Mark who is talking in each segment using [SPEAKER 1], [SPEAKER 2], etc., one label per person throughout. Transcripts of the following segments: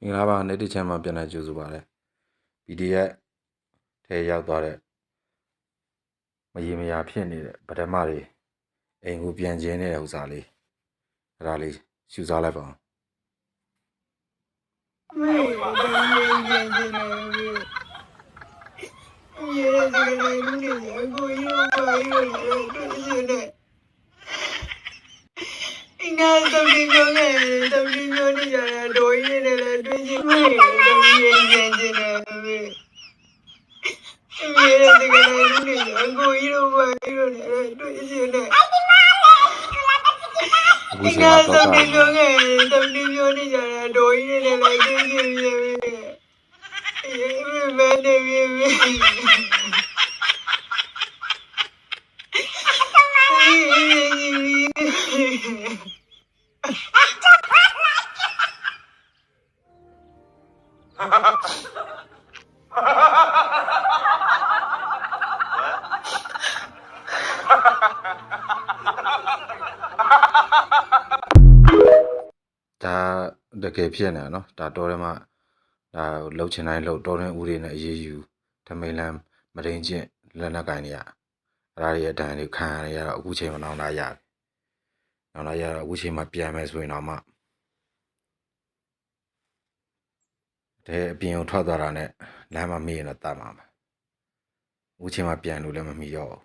[SPEAKER 1] မင်္ဂလာပါနေ့တစ်ချမ်းမှာပြန်လာကြိုဆိုပါရစေ PDF ထဲရောက်သွားတဲ့မရေမရာဖြစ်နေတဲ့ပထမတွေအိမ်ကိုပြန်ကျင်းနေတဲ့ဥစားလေးအဲ့ဒါလေးရှူစားလိုက်ပါ
[SPEAKER 2] ဦးမေဘာလို့ပြန်ကျင်းနေလဲရေရေလူတွေကိုရောရောရောတို့ရှင်တဲ့ nga tâm đi nhớ này tâm đi nhớ đi giờ là đối như này là đối như này tâm đi nhớ như này tâm đi tâm đi là cái này nó để anh cô ý
[SPEAKER 1] đâu mà
[SPEAKER 2] cái
[SPEAKER 1] đồ này là
[SPEAKER 2] đối
[SPEAKER 1] như
[SPEAKER 2] này. Nga
[SPEAKER 1] tâm
[SPEAKER 2] đi nhớ này tâm đi nhớ đi giờ là đối như này là đối như này về về về về Yeah.
[SPEAKER 1] ဒါတကယ်ဖြစ်နေတာနော်ဒါတော်တယ်မှာဒါလှုပ်ချင်တိုင်းလှုပ်တော်ရင်ဦးတွေနဲ့အေးအေးယူထမိန်လန်းမရင်းချင်းလက်နက်ကင်နေရအဲ့ဒါတွေရဲ့အတန်လေးခံရရတော့အခုချိန်မှာနောင်လာရတယ် နောင်လာရတော့အခုချိန်မှာပြန်မယ်ဆိုရင်တော့မှတဲ့အပြင်ကိုထွက်သွားတာနဲ့လမ်းမှာမေးရင်တော့တတ်မှာမယ်အခုချိန်မှာပြန်လို့လည်းမမီတော့ဘူး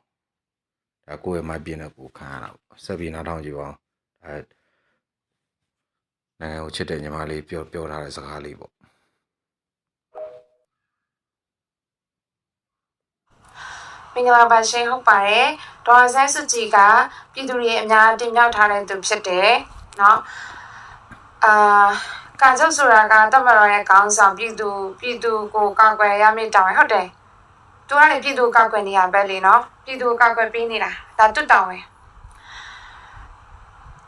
[SPEAKER 1] ဒါကိုယ့်ရဲ့မိုက်ပြင်းတဲ့ကိုခံရတာပေါ့ဆက်ပြီးနောက်ထောင်ကြည့်ပါအောင်ဒါနိုင်ငံကိုချစ်တဲ့ညီမလေးပြောပြောထားတဲ့စကားလေးပေါ့
[SPEAKER 3] မင်္ဂလာပါရှင်ဟုတ်ပါတယ် ဒေါ်ဆန်းစုကြည်ကပြည်သူတွေအများတင်မြောက်ထားတဲ့သူဖြစ်တယ်เนาะအာကာချုပ်ဆိုတာကတမတော်ရဲ့ခေါင်းဆောင်ပြည်သူပြည်သူကိုကာကွယ်ရမယ့်တောင်းရဟုတ်တယ်သူကလည်းပြည်သူကိုကာကွယ်နေရပဲလေเนาะပြည်သူကိုကာကွယ်ပေးနေတာဒါတွတ်တောင်းပဲ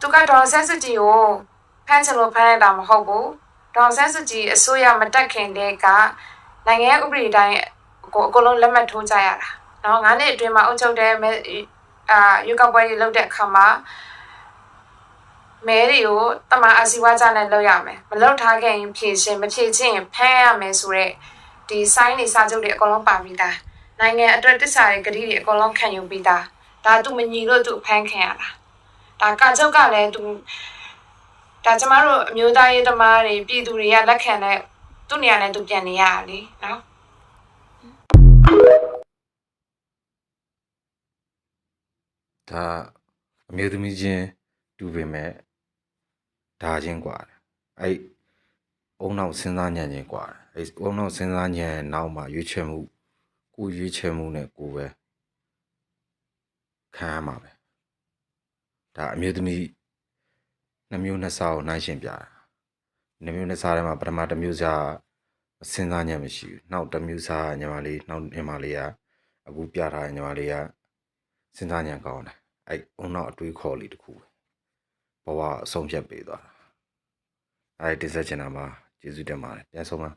[SPEAKER 3] သူကဒေါ်ဆန်းစုကြည်ကိုဖမ်းချင်လို့ဖမ်းရတာမဟုတ်ဘူးဒေါ်ဆန်းစုကြည်အစိုးရမတက်ခင်တည်းကနိုင်ငံရဲ့ဥပဒေတိုင်းကိုအကုန်လုံးလက်မှတ်ထိုးကြရတာ နော်ငါးနှစ်အတွင်းမှာအုပ်ချုပ်တဲ့မဲ အာယူကောက်ပွဲတွေလုပ်တဲ့အခါမှာမဲတွေကိုတမန်အာစီဝါကြနဲ့လုပ်ရမယ်မလုပ်ထားခဲ့ရင်ဖြည့်ရှင်မဖြည့်ချင်းရင်ဖမ်းရမယ်ဆိုတော့ဒီဆိုင်းတွေစာချုပ်တွေအကုန်လုံးပါပြီးသားနိုင်ငံအတွက်တစ္ဆာတွေဂတိတွေအကုန်လုံးခံယူပြီးသားဒါသူမညီလို့သူဖမ်းခံရတာဒါကချုပ်ကလည်းသူဒါကျမတို့အမျိုးသားရေးသမားတွေပြည်သူတွေကလက်ခံတဲ့သူနေရာနဲ့သူပြန်နေရတာလေနော်
[SPEAKER 1] ဒါအမျိုးသမီးချင်းတူပေမဲ့ဒါချင်းกว่าတယ်အဲ့အုံနောက်စဉ်းစားညံ့ချင်းกว่าတယ်အဲ့အုံနောက်စဉ်းစားညံ့နောက်မှာရွေးချယ်မှုကိုရွေးချယ်မှုနဲ့ကိုပဲခံရမှာပဲဒါအမျိုးသမီးနှမျိုးနှစ်စားကိုနှိုင်းရှင်ပြတာနှမျိုးနှစ်စားထဲမှာပထမတစ်မျိုးစားစဉ်းစားညံ့မရှိဘူးနောက်တစ်မျိုးစားညီမလေးနောက်ညီမလေးကအခုပြထားတဲ့ညီမလေးက စဉ်းစားဉာဏ်ကောင်းတယ် အဲ့အုံနောက်အတွေးခေါ်လေးတစ်ခုပဲဘဝအဆုံးဖြတ်ပေးသွားတာအဲ့ဒီတင်ဆက်ချင်တာမှာကျေးဇူးတင်ပါတယ်ပြန်ဆုံးပါ